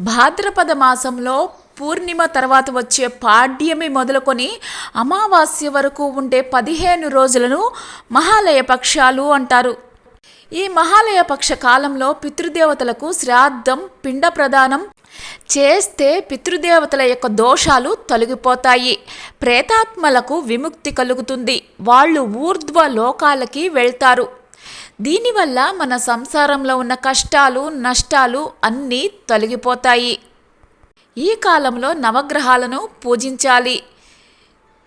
భాద్రపద మాసంలో పూర్ణిమ తర్వాత వచ్చే పాడ్యమి మొదలుకొని అమావాస్య వరకు ఉండే పదిహేను రోజులను మహాలయ పక్షాలు అంటారు. ఈ మహాలయ పక్ష కాలంలో పితృదేవతలకు శ్రాద్ధం పిండ ప్రదానం చేస్తే పితృదేవతల యొక్క దోషాలు తొలగిపోతాయి. ప్రేతాత్మలకు విముక్తి కలుగుతుంది. వాళ్ళు ఊర్ధ్వ లోకాలకి వెళ్తారు. దీనివల్ల మన సంసారంలో ఉన్న కష్టాలు నష్టాలు అన్నీ తొలగిపోతాయి. ఈ కాలంలో నవగ్రహాలను పూజించాలి.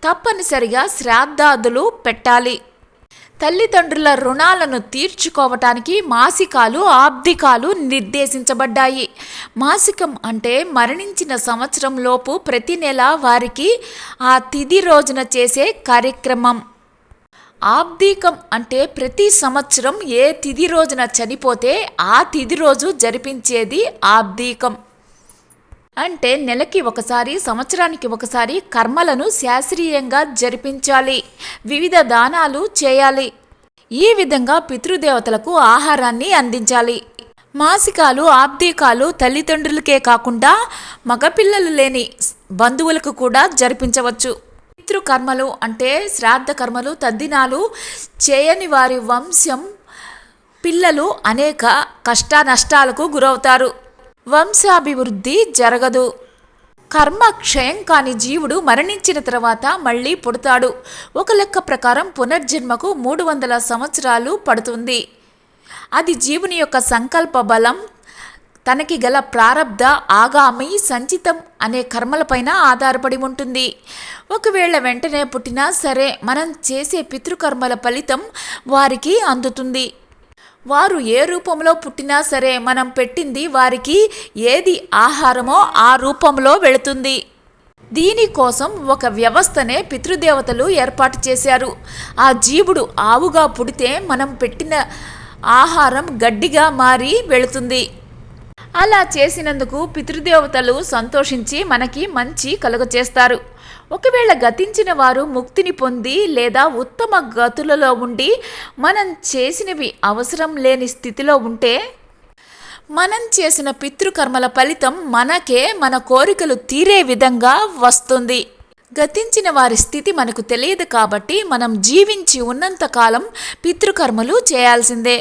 తప్పనిసరిగా శ్రాద్ధాదులు పెట్టాలి. తల్లిదండ్రుల రుణాలను తీర్చుకోవటానికి మాసికాలు ఆబ్దికాలు నిర్దేశించబడ్డాయి. మాసికం అంటే మరణించిన సంవత్సరంలోపు ప్రతి నెల వారికి ఆ తిథి రోజున చేసే కార్యక్రమం. ఆబ్దీకం అంటే ప్రతి సంవత్సరం ఏ తిథి రోజున చనిపోతే ఆ తిథి రోజు జరిపించేది ఆబ్దీకం. అంటే నెలకి ఒకసారి సంవత్సరానికి ఒకసారి కర్మలను శాస్త్రీయంగా జరిపించాలి. వివిధ దానాలు చేయాలి. ఈ విధంగా పితృదేవతలకు ఆహారాన్ని అందించాలి. మాసికాలు ఆబ్దీకాలు తల్లిదండ్రులకే కాకుండా మగపిల్లలు లేని బంధువులకు కూడా జరిపించవచ్చు. పితృకర్మలు అంటే శ్రాద్ధ కర్మలు తద్దినాలు చేయని వారి వంశం పిల్లలు అనేక కష్ట నష్టాలకు గురవుతారు. వంశాభివృద్ధి జరగదు. కర్మ క్షయం కాని జీవుడు మరణించిన తర్వాత మళ్ళీ పుడతాడు. ఒక లెక్క ప్రకారం పునర్జన్మకు మూడు వందల సంవత్సరాలు పడుతుంది. అది జీవుని యొక్క సంకల్ప బలం తనకి గల ప్రారబ్ధ ఆగామి సంచితం అనే కర్మలపైన ఆధారపడి ఉంటుంది. ఒకవేళ వెంటనే పుట్టినా సరే మనం చేసే పితృకర్మల ఫలితం వారికి అందుతుంది. వారు ఏ రూపంలో పుట్టినా సరే మనం పెట్టింది వారికి ఏది ఆహారమో ఆ రూపంలో వెళుతుంది. దీనికోసం ఒక వ్యవస్థనే పితృదేవతలు ఏర్పాటు చేశారు. ఆ జీవుడు ఆవుగా పుడితే మనం పెట్టిన ఆహారం గడ్డిగా మారి వెళుతుంది. అలా చేసినందుకు పితృదేవతలు సంతోషించి మనకి మంచి కలుగచేస్తారు. ఒకవేళ గతించిన వారు ముక్తిని పొంది లేదా ఉత్తమ గతులలో ఉండి మనం చేసినవి అవసరం లేని స్థితిలో ఉంటే మనం చేసిన పితృకర్మల ఫలితం మనకే మన కోరికలు తీరే విధంగా వస్తుంది. గతించిన వారి స్థితి మనకు తెలియదు కాబట్టి మనం జీవించి ఉన్నంతకాలం పితృకర్మలు చేయాల్సిందే.